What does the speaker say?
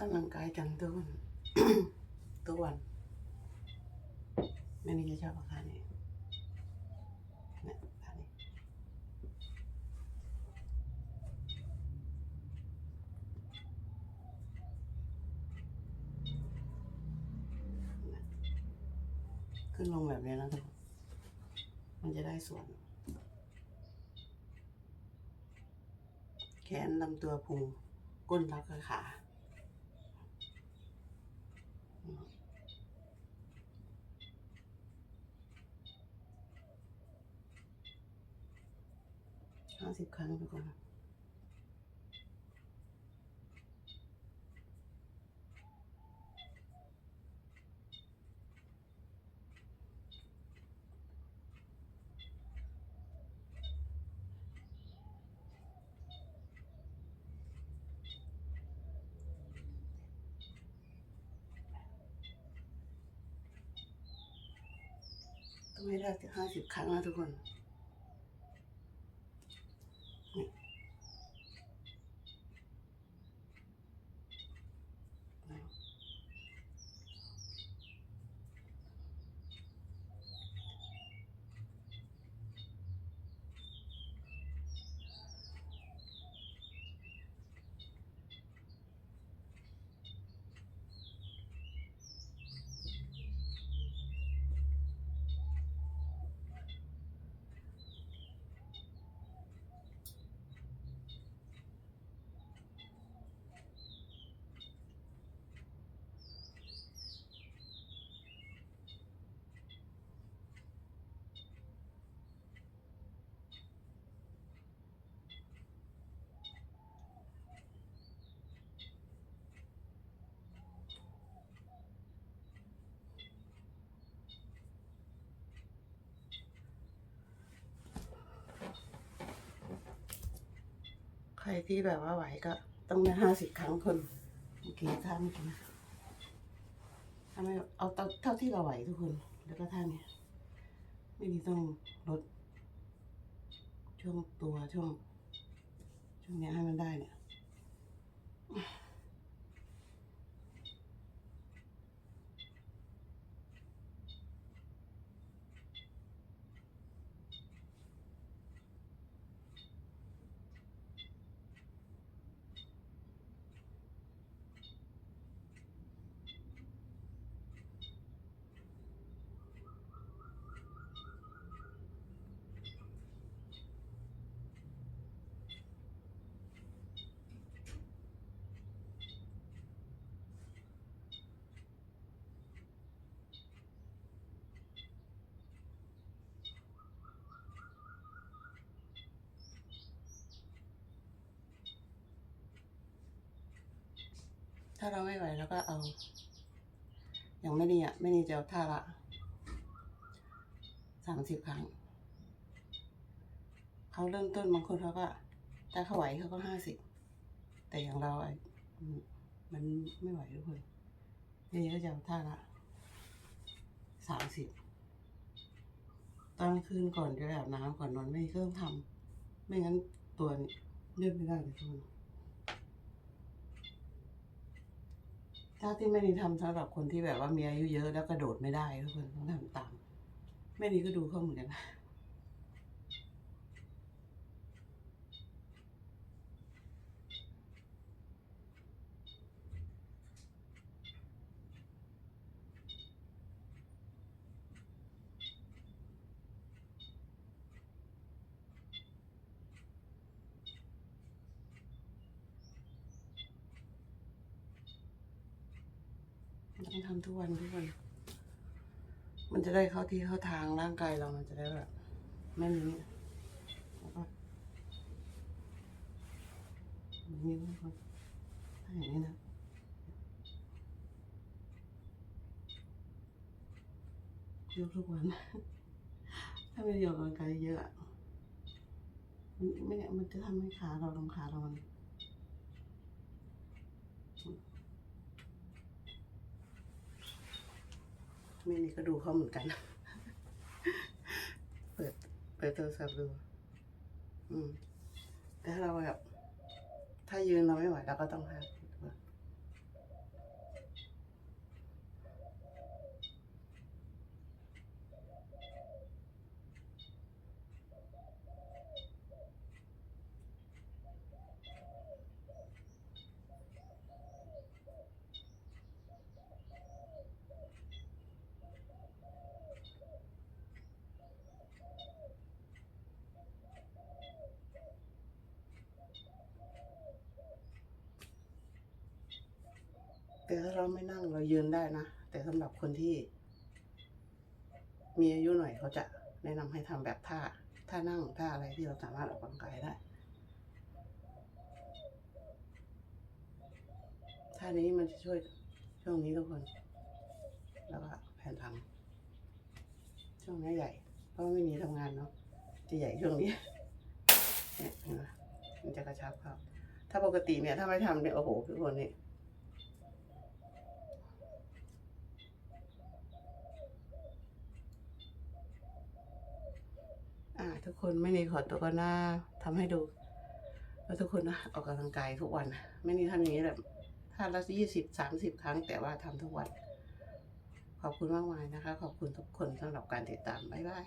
กำลังกายกันทุกวันทุกวันแม่นี่จะชอบอาการนี้เนี่ยอาการนี้ขึ้นลงแบบนี้นะทุกคนมันจะได้ส่วน แขนลำตัวพุงก้นแล้วก็ขา ห้าสิบครั้งทุกคนต้องให้ได้ห้าสิบครั้งนะทุกคน ใครที่แบบว่าไหวก็ต้องได้ห้าสิบครั้งคนโอเคท่าเมื่อกี้นะทำไมเอาเท่าเท่าที่เราไหวทุกคน แล้วก็ท่าเนี้ยไม่มีต้องลดช่วงตัวช่วงช่วงเนี้ยให้มันได้เนี่ย ถ้าเราไม่ไหวแล้วก็เอา อย่างไม่ดีอะ ไม่ดีจะเอาท่าละสามสิบครั้ง เขาเริ่มต้นบางคนเขาก็ถ้าเขาไหวเขาก็ห้าสิบแต่อย่างเราอะอืมมันไม่ไหวทุกคนนี่ก็จะเอาท่าละสามสิบตอนคืนก่อนจะอาบน้ำก่อนนอนไม่ก็ต้องทำไม่งั้นตัวนี่เลื่อนไม่ได้เลยทุกคน ถ้าที่ไม่ดีทำสำหรับคนที่แบบว่ามีอายุเยอะแล้วกระโดดไม่ได้ทุกคนต้องทำตามไม่ดีก็ดูเข้าเหมือนกัน นะต้องทำทุกวันทุกวัน มันจะได้เข้าที่เข้าทางร่างกายเรามันจะได้แบบไม่มีแล้วก็นิ้วทุกคนถ้าอย่างนี้นะยกทุกวัน ถ้าไม่ได้ออกกำลังกายเยอะมันไม่มันจะทำให้ขาเราลงขาเรามัน ไม่นี่ก็ดูเขาเหมือนกัน เปิด เปิดโทรศัพท์ดู อืมแต่ถ้าเราแบบ ถ้ายืนเราไม่ไหวเราก็ต้องหักสิบ แต่ถ้าเราไม่นั่งเรายืนได้นะ แต่สำหรับคนที่ มีอายุหน่อยเขาจะแนะนำให้ทำแบบท่าท่านั่งท่าอะไรที่เราสามารถออกกำลังกายได้ท่านี้มันจะช่วยช่วงนี้ทุกคน แล้วก็แผ่นหลังช่วงนี้ใหญ่ เพราะไม่มีทำงานเนาะจะใหญ่ช่วงนี้เนี่ยมันจะกระชับครับถ้าปกติเนี่ยถ้าไม่ทำเนี่ยโอ้โหทุกคนเนี่อ่า ทุ กคนไม่นีขอตัวก็น่าทำให้ดู แล้วทุกคนนะออกกำลังกายทุกวันไม่นีทำอย่างนี้แบบถ้าละยี่สิบสามสิบครั้ง แต่ว่าทำทุกวัน ขอบคุณมากมายนะคะ ขอบคุณทุกคนสำหรับการติดตามบ๊ายบาย